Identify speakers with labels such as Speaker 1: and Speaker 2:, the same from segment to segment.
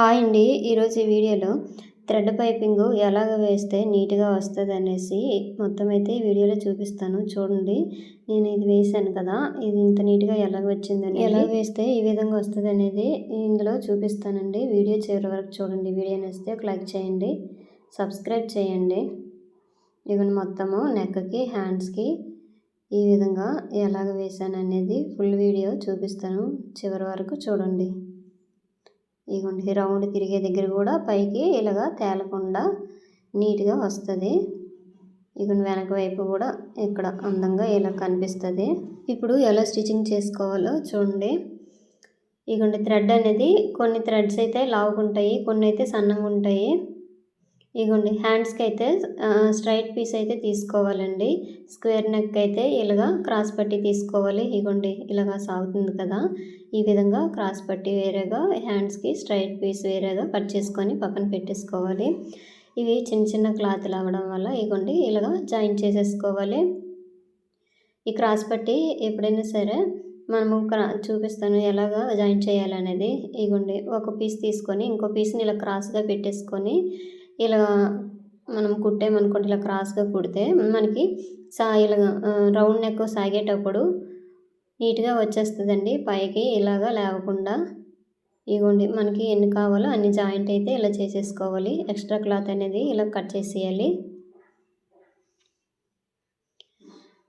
Speaker 1: Hi అండి. ఈరోజు ఈ వీడియోలో థ్రెడ్ పైపింగ్ ఎలాగ వేస్తే నీట్గా వస్తుంది అనేసి మొత్తం అయితే ఈ వీడియోలో చూపిస్తాను. చూడండి. నేను ఇది వేసాను కదా. ఇది ఇంత నీట్గా ఎలాగ వచ్చిందని ఎలా వేస్తే ఈ విధంగా వస్తుంది అనేది ఇందులో చూపిస్తానండి. వీడియో చివరి వరకు చూడండి. వీడియో నచ్చితే ఒక లైక్ చేయండి. సబ్స్క్రైబ్ చేయండి. ఇవన్నీ మొత్తము నెక్కి హ్యాండ్స్కి ఈ విధంగా ఎలాగ వేసాను అనేది ఫుల్ వీడియో చూపిస్తాను. చివరి వరకు చూడండి. ఇగోండి రౌండ్ తిరిగే దగ్గర కూడా పైకి ఇలాగా తేలకుండా నీట్గా వస్తుంది. ఇగోండి వెనక వైపు కూడా ఇక్కడ అందంగా ఇలా కనిపిస్తుంది. ఇప్పుడు ఎలా స్టిచ్చింగ్ చేసుకోవాలో చూడండి. ఇగోండి థ్రెడ్ అనేది కొన్ని థ్రెడ్స్ అయితే లావుగా ఉంటాయి కొన్ని అయితే సన్నగా ఉంటాయి ఇగోండి హ్యాండ్స్కి అయితే స్ట్రైట్ పీస్ అయితే తీసుకోవాలండి. స్క్వేర్ నెక్ అయితే ఇలాగా క్రాస్ పట్టి తీసుకోవాలి. ఇగోండి ఇలాగా సాగుతుంది కదా. ఈ విధంగా క్రాస్ పట్టి వేరేగా హ్యాండ్స్కి స్ట్రైట్ పీస్ వేరేగా కట్ చేసుకొని పక్కన పెట్టేసుకోవాలి. ఇవి చిన్న చిన్న క్లాత్లు అవ్వడం వల్ల ఇగోండి ఇలాగా జాయిన్ చేసేసుకోవాలి. ఈ క్రాస్ పట్టి ఎప్పుడైనా సరే మనము క్రా చూపిస్తాను ఎలాగా జాయిన్ చేయాలనేది. ఇగోండి ఒక పీస్ తీసుకొని ఇంకో పీస్ని ఇలా క్రాస్గా పెట్టేసుకొని ఇలా మనం కుట్టామనుకోండి ఇలా క్రాస్గా కుడితే మనకి సా ఇలా రౌండ్ నెక్ సాగేటప్పుడు నీట్గా వచ్చేస్తుందండి. పైకి ఇలాగా లేవకుండా ఇగోండి మనకి ఎన్ని కావాలో అన్ని జాయింట్ అయితే ఇలా చేసేసుకోవాలి. ఎక్స్ట్రా క్లాత్ అనేది ఇలా కట్ చేసేయాలి.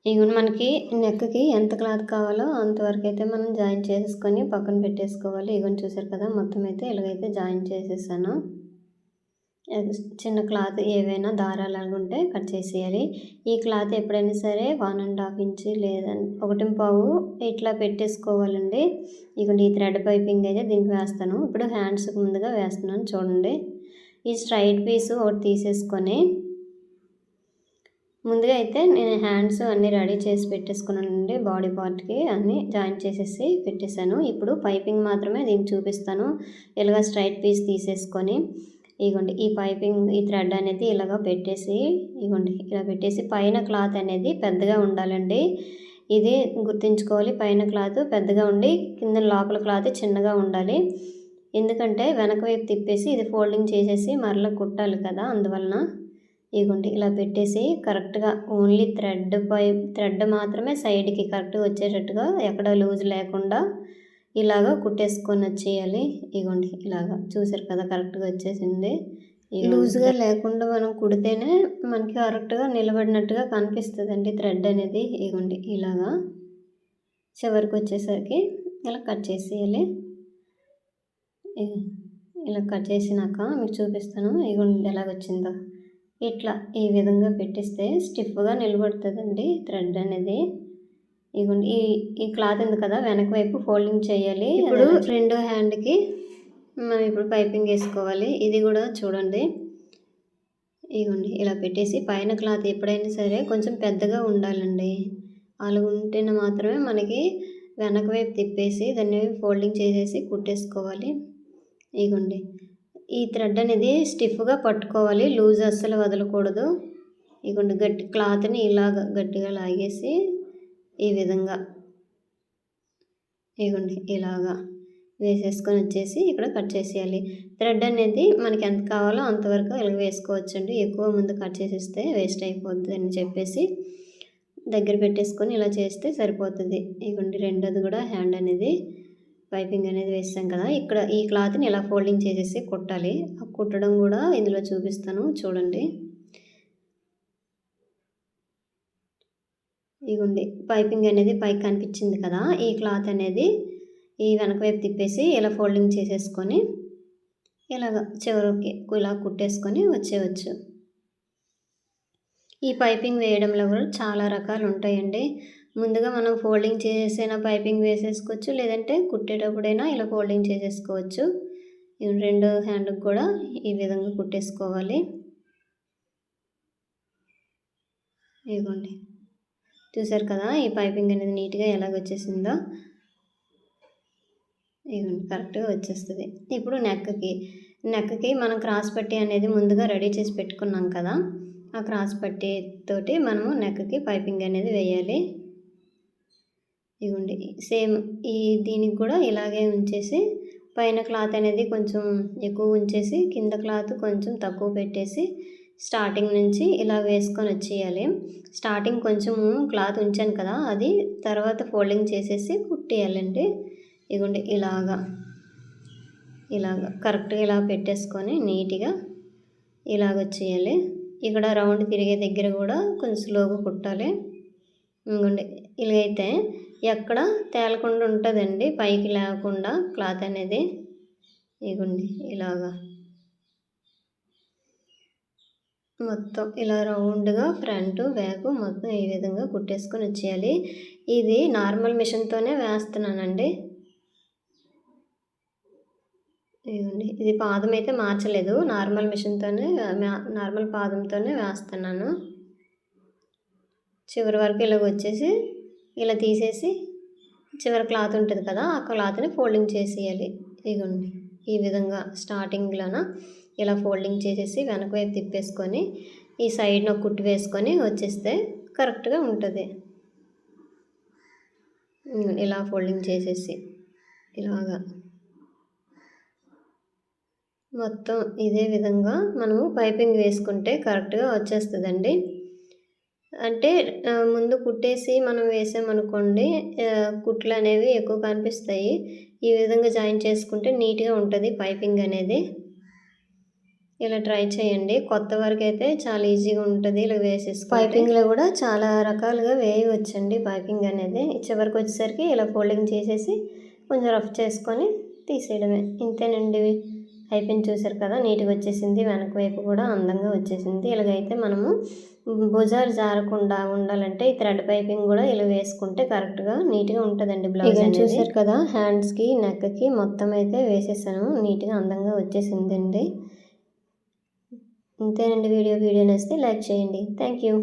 Speaker 1: ఇగోండి మనకి నెక్కి ఎంత క్లాత్ కావాలో అంతవరకు అయితే మనం జాయిన్ చేసేసుకొని పక్కన పెట్టేసుకోవాలి. ఇగోండి చూసారు కదా మొత్తం అయితే ఇలాగైతే జాయిన్ చేసేసాను. చిన్న క్లాత్ ఏవైనా దారాలు ఉంటే కట్ చేసేయాలి. ఈ క్లాత్ ఎప్పుడైనా సరే వన్ అండ్ హాఫ్ ఇంచ్ లేదంటే ఒకటి పావు ఇట్లా పెట్టేసుకోవాలండి. ఇక ఈ థ్రెడ్ పైపింగ్ అయితే దీనికి వేస్తాను. ఇప్పుడు హ్యాండ్స్కి ముందుగా వేస్తున్నాను చూడండి. ఈ స్ట్రైట్ పీస్ ఒకటి తీసేసుకొని ముందుగా అయితే నేను హ్యాండ్స్ అన్నీ రెడీ చేసి పెట్టేసుకున్నానండి. బాడీ పార్ట్కి అన్నీ జాయిన్ చేసేసి పెట్టేశాను. ఇప్పుడు పైపింగ్ మాత్రమే దీనికి చూపిస్తాను. ఇలాగ స్ట్రైట్ పీస్ తీసేసుకొని ఇగోండి ఈ పైపింగ్ ఈ థ్రెడ్ అనేది ఇలాగ పెట్టేసి ఇగోండి ఇలా పెట్టేసి పైన క్లాత్ అనేది పెద్దగా ఉండాలండి. ఇది గుర్తుంచుకోవాలి పైన క్లాత్ పెద్దగా ఉండి కింద లోపల క్లాత్ చిన్నగా ఉండాలి. ఎందుకంటే వెనక వైపు తిప్పేసి ఇది ఫోల్డింగ్ చేసేసి మరలా కుట్టాలి కదా అందువలన. ఇగోండి ఇలా పెట్టేసి కరెక్ట్గా ఓన్లీ థ్రెడ్ పై థ్రెడ్ మాత్రమే సైడ్కి కరెక్ట్గా వచ్చేటట్టుగా ఎక్కడ లూజ్ లేకుండా ఇలాగా కుట్టేసుకొని వచ్చేయాలి. ఇగోండి ఇలాగా చూసారు కదా కరెక్ట్గా వచ్చేసింది. లూజ్గా లేకుండా మనం కుడితేనే మనకి కరెక్ట్గా నిలబడినట్టుగా కనిపిస్తుందండి థ్రెడ్ అనేది. ఇగోండి ఇలాగా చివరికి వచ్చేసరికి ఇలా కట్ చేసేయాలి. ఇలా కట్ చేసినాక మీకు చూపిస్తాను. ఇగోండి ఎలాగొచ్చిందో ఇట్లా ఈ విధంగా పెట్టిస్తే స్టిఫ్గా నిలబడుతుందండి థ్రెడ్ అనేది. ఇగోండి ఈ ఈ క్లాత్ ఉంది కదా వెనక వైపు ఫోల్డింగ్ చేయాలి. ఇప్పుడు రెండో హ్యాండ్కి మనం ఇప్పుడు పైపింగ్ వేసుకోవాలి. ఇది కూడా చూడండి. ఇగోండి ఇలా పెట్టేసి పైన క్లాత్ ఎప్పుడైనా సరే కొంచెం పెద్దగా ఉండాలండి. అలా ఉంటేనే మాత్రమే మనకి వెనక వైపు తిప్పేసి దాన్ని ఫోల్డింగ్ చేసేసి కుట్టేసుకోవాలి. ఇగోండి ఈ థ్రెడ్ అనేది స్టిఫ్గా పట్టుకోవాలి. లూజ్ అస్సలు వదలకూడదు. ఇగోండి గట్టి క్లాత్ని ఇలాగ గట్టిగా లాగేసి ఈ విధంగా. ఇగోండి ఇలాగా వేసేసుకొని వచ్చేసి ఇక్కడ కట్ చేసేయాలి. థ్రెడ్ అనేది మనకి ఎంత కావాలో అంతవరకు ఇలా వేసుకోవచ్చండి. ఎక్కువ ముందు కట్ చేసేస్తే వేస్ట్ అయిపోద్ది అని చెప్పేసి దగ్గర పెట్టేసుకొని ఇలా చేస్తే సరిపోతుంది. ఇగోండి రెండోది కూడా హ్యాండ్ అనేది పైపింగ్ అనేది వేస్తాం కదా. ఇక్కడ ఈ క్లాత్ని ఇలా ఫోల్డింగ్ చేసేసి కుట్టాలి. కుట్టడం కూడా ఇందులో చూపిస్తాను చూడండి. ఇగుండి. పైపింగ్ అనేది పైకి కనిపించింది కదా ఈ క్లాత్ అనేది ఈ వెనక వైపు తిప్పేసి ఇలా ఫోల్డింగ్ చేసేసుకొని ఇలాగ చివరికి ఇలా కుట్టేసుకొని వచ్చేవచ్చు ఈ పైపింగ్ వేయడంలో కూడా చాలా రకాలు ఉంటాయండి. ముందుగా మనం ఫోల్డింగ్ చేసేసైనా పైపింగ్ వేసేసుకోవచ్చు లేదంటే కుట్టేటప్పుడైనా ఇలా ఫోల్డింగ్ చేసేసుకోవచ్చు. రెండు హ్యాండ్కి కూడా ఈ విధంగా కుట్టేసుకోవాలి. ఇదిగోండి. చూసారు కదా ఈ పైపింగ్ అనేది నీట్గా ఎలాగ వచ్చేసిందో? ఇదిగోండి కరెక్ట్గా వచ్చేస్తుంది. ఇప్పుడు నెక్కకి నెక్కకి మనం క్రాస్ పట్టి అనేది ముందుగా రెడీ చేసి పెట్టుకున్నాం కదా ఆ క్రాస్ పట్టి తోటి మనము నెక్కకి పైపింగ్ అనేది వేయాలి. ఇవ్వండి సేమ్ ఈ దీనికి కూడా ఇలాగే ఉంచేసి పైన క్లాత్ అనేది కొంచెం ఎక్కువ ఉంచేసి కింద క్లాత్ కొంచెం తక్కువ పెట్టేసి స్టార్టింగ్ నుంచి ఇలా వేసుకొని వచ్చేయాలి. స్టార్టింగ్ కొంచెము క్లాత్ ఉంచాను కదా అది తర్వాత ఫోల్డింగ్ చేసేసి కుట్టేయాలండి. ఇదిగోండి ఇలాగా ఇలాగ కరెక్ట్గా ఇలా పెట్టేసుకొని నీట్గా ఇలాగ వచ్చేయాలి. ఇక్కడ రౌండ్ తిరిగే దగ్గర కూడా కొంచెం స్లోగా కుట్టాలి. ఇంకోండి ఇలాగైతే ఎక్కడ తేలకుండా ఉంటుందండి పైకి లేకుండా క్లాత్ అనేది. ఇగుండి ఇలాగా. మొత్తం ఇలా రౌండ్గా ఫ్రంట్ బ్యాక్ మొత్తం ఈ విధంగా కుట్టేసుకొని వచ్చేయాలి. ఇది నార్మల్ మిషన్తోనే వేస్తున్నానండి. ఇదిగోండి ఇది పాదం అయితే మార్చలేదు. నార్మల్ మిషన్తోనే నార్మల్ పాదంతోనే వేస్తున్నాను. చివరి వరకు ఇలాగ వచ్చేసి ఇలా తీసేసి చివరి క్లాత్ ఉంటుంది కదా ఆ క్లాత్ని ఫోల్డింగ్ చేసేయాలి. ఇదిగోండి. ఈ విధంగా స్టార్టింగ్లోన ఇలా ఫోల్డింగ్ చేసేసి వెనక వైపు తిప్పేసుకొని ఈ సైడ్న కుట్టు వేసుకొని వచ్చేస్తే కరెక్ట్గా ఉంటుంది. ఇలా ఫోల్డింగ్ చేసేసి ఇలాగా. మొత్తం ఇదే విధంగా మనము పైపింగ్ వేసుకుంటే కరెక్ట్గా వచ్చేస్తుందండి. అంటే ముందు కుట్టేసి మనం వేసామనుకోండి కుట్లు అనేవి ఎక్కువ కనిపిస్తాయి. ఈ విధంగా జాయిన్ చేసుకుంటే నీట్గా ఉంటుంది పైపింగ్ అనేది. ఇలా ట్రై చేయండి. కొత్త వరకు అయితే చాలా ఈజీగా ఉంటుంది ఇలా వేసేసి పైపింగ్లో కూడా చాలా రకాలుగా వేయవచ్చండి పైపింగ్ అనేది. చివరికి వచ్చేసరికి ఇలా ఫోల్డింగ్ చేసేసి కొంచెం రఫ్ చేసుకొని తీసేయడమే. ఇంతేనండి. అయిపోయింది చూసారు కదా నీట్గా వచ్చేసింది వెనక వైపు కూడా అందంగా వచ్చేసింది. ఇలాగైతే మనము భుజాలు జారకుండా ఉండాలంటే ఈ థ్రెడ్ పైపింగ్ కూడా ఇలా వేసుకుంటే కరెక్ట్గా నీట్గా ఉంటుందండి బ్లౌజ్ చూసారు కదా హ్యాండ్స్కి నెక్కి మొత్తం అయితే వేసేసాను. నీట్గా అందంగా వచ్చేసిందండి. ఇంతేనండి వీడియో. వీడియో నచ్చితే లైక్ చేయండి. Thank you.